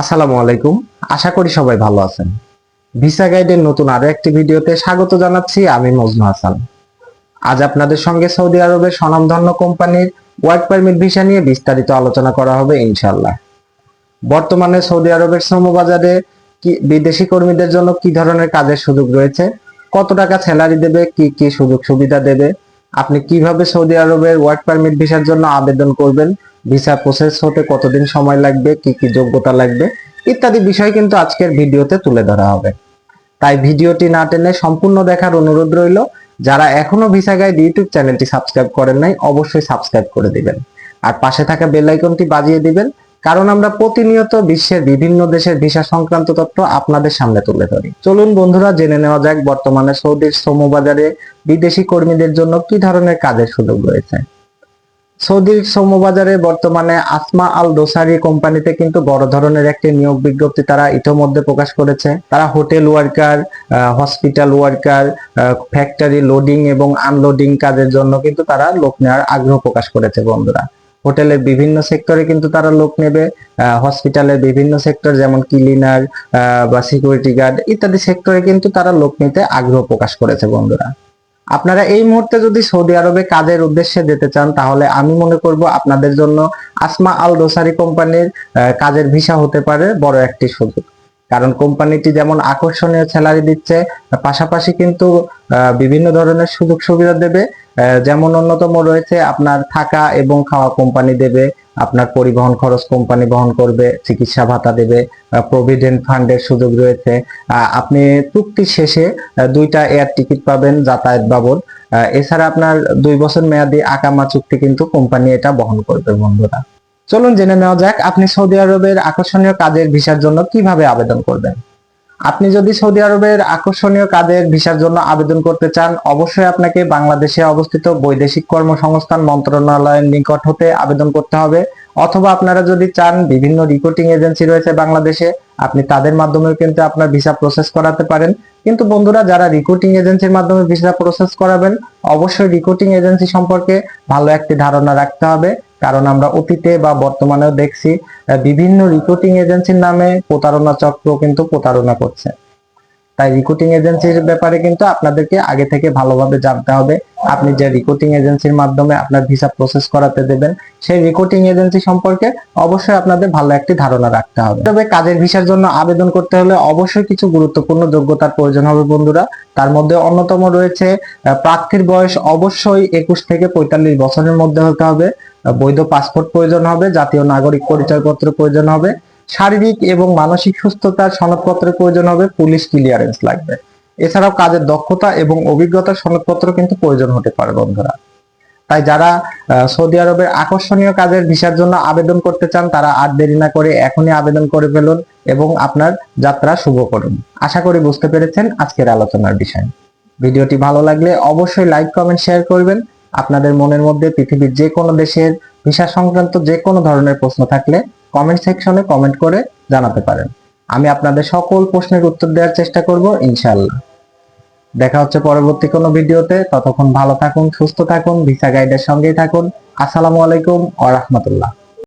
আসসালামু আলাইকুম। আশা করি সবাই ভালো আছেন। ভিসা গাইডের নতুন আরও একটি ভিডিওতে স্বাগত জানাচ্ছি আমি মজনু হাসান। আজ আপনাদের সঙ্গে সৌদি আরবের স্বনামধন্য কোম্পানির ওয়ার্ক পারমিট ভিসা নিয়ে বিস্তারিত আলোচনা করা হবে ইনশাল্লাহ বর্তমানে সৌদি আরবের শ্রমবাজারে কি বিদেশি কর্মীদের জন্য কি ধরনের কাজের সুযোগ রয়েছে? কত টাকা স্যালারি দেবে? কি কি সুযোগ সুবিধা দেবে? আপনি কীভাবে সৌদি আরবের ওয়ার্ক পারমিট ভিসার জন্য আবেদন করবেন? ভিসা প্রসেস হতে কতদিন সময় লাগবে, কি কি যোগ্যতা লাগবে, ইত্যাদি বিষয় কিন্তু আজকের ভিডিওতে তুলে ধরা হবে। তাই ভিডিওটি না টেনে সম্পূর্ণ দেখার অনুরোধ রইল, যারা এখনও ভিসা গাইড ইউটিউব চ্যানেলটি সাবস্ক্রাইব করেন নাই, অবশ্যই সাবস্ক্রাইব করে দিবেন। আর পাশে থাকা বেল আইকনটি বাজিয়ে দিবেন, কারণ আমরা প্রতিনিয়ত বিশ্বের বিভিন্ন দেশের ভিসা সংক্রান্ত তথ্য আপনাদের সামনে তুলে ধরি। চলুন বন্ধুরা, জেনে নেওয়া যাক বর্তমানে সৌদির শ্রমবাজারে বিদেশি কর্মীদের জন্য কি ধরনের কাজের সুযোগ রয়েছে। সৌদির শ্রমবাজারে বর্তমানে আসমা আল দোসারি কোম্পানিতে কিন্তু বড় ধরনের একটি নিয়োগ বিজ্ঞপ্তি তারা ইতোমধ্যে প্রকাশ করেছে। তারা hotel worker hospital worker factory loading এবং আনলোডিং কাজের জন্য কিন্তু তারা লোক নেওয়ার আগ্রহ প্রকাশ করেছে বন্ধুরা। হোটেলের বিভিন্ন সেক্টরে কিন্তু তারা লোক নেবে হসপিটালের বিভিন্ন সেক্টর যেমন ক্লিনার বা সিকিউরিটি গার্ড ইত্যাদি সেক্টরে কিন্তু তারা লোক নিতে আগ্রহ প্রকাশ করেছে বন্ধুরা। আপনারা এই মুহূর্তে যদি সৌদি আরবে কাজের উদ্দেশ্যে যেতে চান, তাহলে আমি মনে করব আপনাদের জন্য আসমা আল দোসারি কোম্পানির কাজের ভিসা হতে পারে বড় একটি সুযোগ। কারণ কোম্পানিটি যেমন আকর্ষণীয় স্যালারি দিচ্ছে, পাশাপাশি কিন্তু বিভিন্ন ধরনের সুযোগ সুবিধা দেবে। যেমন অন্যতম রয়েছে আপনার থাকা এবং খাওয়া কোম্পানি দেবে, আপনার পরিবহন খরচ কোম্পানি বহন করবে, চিকিৎসা ভাতা দেবে প্রভিডেন্ট ফান্ডের সুযোগ রয়েছে। আপনি চুক্তি শেষে দুইটা এয়ার টিকিট পাবেন যাতায়াত বাবদ। এছাড়া আপনার দুই বছর মেয়াদি আকামা চুক্তি কিন্তু কোম্পানি এটা বহন করবে বন্ধুরা। চলুন জেনে নেওয়া যাক আপনি সৌদি আরবের আকর্ষণীয় কাজের ভিসার জন্য কীভাবে আবেদন করবেন। আপনি যদি সৌদি আরবের আকর্ষণীয় কাজের ভিসার জন্য আবেদন করতে চান, অবশ্যই আপনাকে বাংলাদেশে অবস্থিত বৈদেশিক কর্মসংস্থান মন্ত্রণালয়ের নিকট হতে আবেদন করতে হবে, অথবা আপনারা যদি চান বিভিন্ন রিক্রুটিং এজেন্সি রয়েছে বাংলাদেশে, আপনি তাদের মাধ্যমেও কিন্তু আপনার ভিসা প্রসেস করাতে পারেন। কিন্তু বন্ধুরা, যারা রিক্রুটিং এজেন্সির মাধ্যমে ভিসা প্রসেস করাবেন, অবশ্যই রিক্রুটিং এজেন্সি সম্পর্কে ভালো একটি ধারণা রাখতে হবে। কারণ আমরা অতীতে বা বর্তমানেও দেখছি বিভিন্ন রিক্রুটিং এজেন্সির নামে প্রতারণা চক্র কিন্তু প্রতারণা করছে। তাই রিক্রুটিং এজেন্সির ব্যাপারে কিন্তু আপনাদেরকে আগে থেকে ভালোভাবে জানতে হবে। আপনি যে রিক্রুটিং এজেন্সির মাধ্যমে আপনার ভিসা প্রসেস করাতে দেবেন, সেই রিক্রুটিং এজেন্সি সম্পর্কে অবশ্যই আপনাদের ভালো একটি ধারণা রাখতে হবে। তবে কাজের ভিসার জন্য আবেদন করতে হলে অবশ্যই কিছু গুরুত্বপূর্ণ যোগ্যতার প্রয়োজন হবে বন্ধুরা। তার মধ্যে অন্যতম রয়েছে প্রার্থীর বয়স অবশ্যই একুশ থেকে পঁয়তাল্লিশ বছরের মধ্যে হতে হবে। বৈধ পাসপোর্ট প্রয়োজন হবে, জাতীয় নাগরিক পরিচয়পত্র প্রয়োজন হবে, শারীরিক এবং মানসিক সুস্থতার সনদপত্রের প্রয়োজন হবে, পুলিশ ক্লিয়ারেন্স লাগবে। এছাড়াও কাজের দক্ষতা এবং অভিজ্ঞতার সনদপত্র কিন্তু প্রয়োজন হতে পারে, বন্ধুরা। তাই যারা সৌদি আরবের আকর্ষণীয় কাজের ভিসার জন্য আবেদন করতে চান, তারা আর দেরি না করে এখনই আবেদন করে ফেলুন এবং আপনার যাত্রা শুভ করুন। আশা করি বুঝতে পেরেছেন আজকের আলোচনার বিষয়। ভিডিওটি ভালো লাগলে অবশ্যই লাইক, কমেন্ট, শেয়ার করবেন। আপনাদের মনের মধ্যে পৃথিবীর যে কোনো দেশের ভিসা সংক্রান্ত যে কোনো ধরনের প্রশ্ন থাকলে কমেন্ট সেকশনে কমেন্ট করে জানাতে পারেন। আমি আপনাদের সকল প্রশ্নের উত্তর দেওয়ার চেষ্টা করব, ইনশাআল্লাহ। দেখা হচ্ছে পরবর্তী কোনো ভিডিওতে। ততক্ষণ ভালো থাকুন, সুস্থ থাকুন, ভিসা গাইডের সঙ্গেই থাকুন। আসসালামু আলাইকুম ওয়া রাহমাতুল্লাহ।